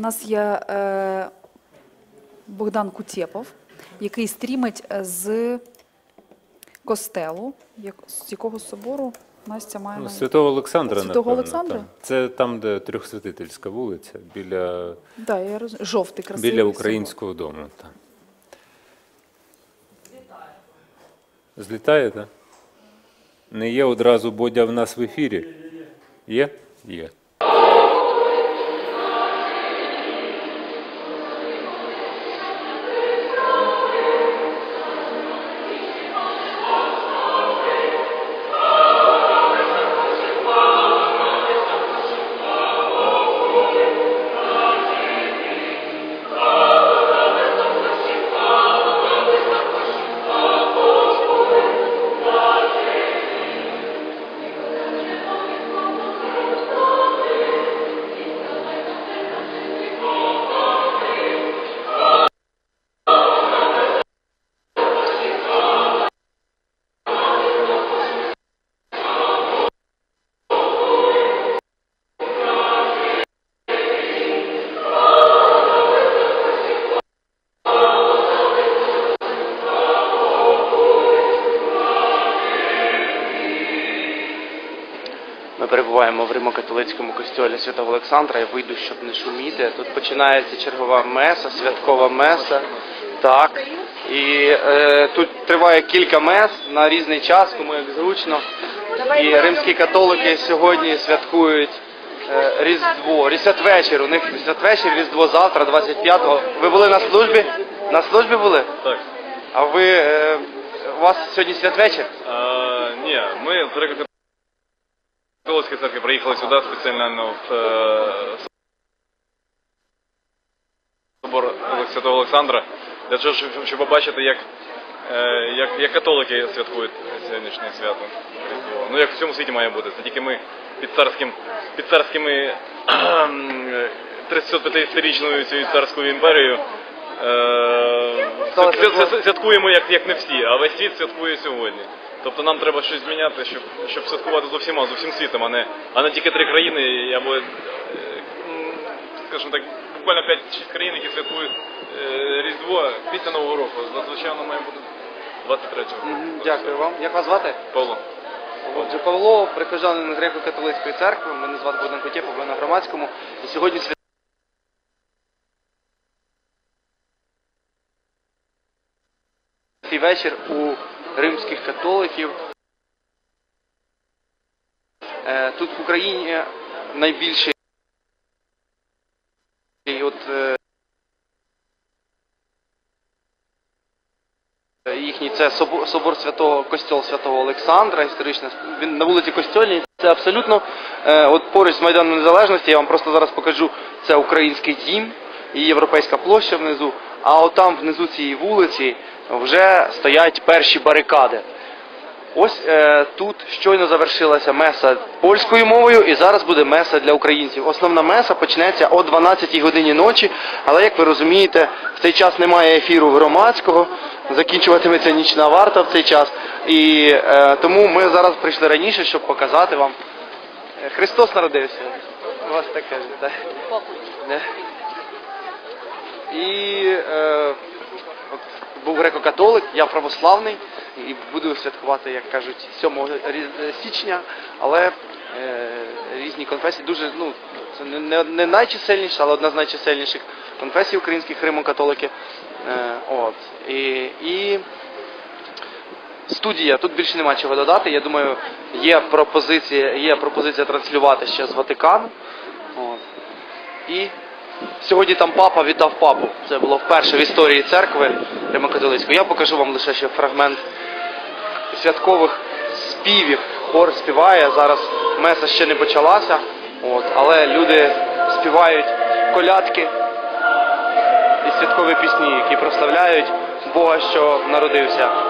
У нас є е, Богдан Кутєпов, який стрімить е, з костелу. Як, з якого собору Настя має Ну, на- Святого Олександра, Святого напевно, Олександра? там. Це там, де Трьохсвятительська вулиця, біля, Да, я роз... Жовтий, красивий. біля собор. українського дому. Там. Злітає, так? Не є одразу Бодя в нас в ефірі? Є? Є. перебуваємо в Римо-католицькому костьолі Святого Олександра. Я вийду, щоб не шуміти. Тут починається чергова меса, святкова меса. Так. І е, тут триває кілька мес на різний час, кому як зручно. І римські католики сьогодні святкують е, Різдво, святвечір. У них святвечір, Різдво завтра, 25-го. Ви були на службі? На службі були? Так. А ви е, у вас сьогодні святвечір? А, не, мы Греко-католицкой церкви приехали сюда специально ну, в э, собор Святого Олександра, для того, щоб, побачити, як, е, як, як католики святкують сьогоднішнє свято. Ну, як в всьому світі має бути. Це тільки ми під царським, під царськими 350-річною цією царською імперією е, святкуємо як, як не всі, а весь світ святкує сьогодні. Тобто нам треба щось зміняти, щоб, щоб святкувати з усіма, з усім світом, а не, а не тільки три країни, або, е, скажімо так, буквально 5-6 країн, які святкують е, Різдво після Нового року. Зазвичай має бути 23-го. Дякую вам. Як вас звати? Павло. Отже, Павло, прихожанин греко-католицької церкви, мене звати Богдан Котєпов, ви на громадському. І сьогодні святий вечір у римських католиків. Е, Тут в Україні найбільший от, е, їхній це собор, святого костьол святого Олександра, історична він на вулиці Костьольній. Це абсолютно е, от поруч з Майданом Незалежності. Я вам просто зараз покажу. Це український дім і європейська площа внизу. А от там внизу цієї вулиці вже стоять перші барикади. Ось е, тут щойно завершилася меса польською мовою, і зараз буде меса для українців. Основна меса почнеться о 12 годині ночі, але як ви розумієте, в цей час немає ефіру громадського, закінчуватиметься нічна варта в цей час. І е, тому ми зараз прийшли раніше, щоб показати вам. Е, Христос народився. У вас таке так? І е, був греко-католик, я православний і буду святкувати, як кажуть, 7 січня, але е, різні конфесії дуже, ну, це не, не, не найчисельніша, але одна з найчисельніших конфесій українських римо-католики. Е, от. І, і студія, тут більше нема чого додати. Я думаю, є пропозиція, є пропозиція транслювати ще з Ватикану. От. І сьогодні там папа вітав папу. Це було вперше в історії церкви Римокатолицької. Я покажу вам лише ще фрагмент святкових співів. Хор співає. Зараз меса ще не почалася. От, але люди співають колядки і святкові пісні, які прославляють Бога, що народився.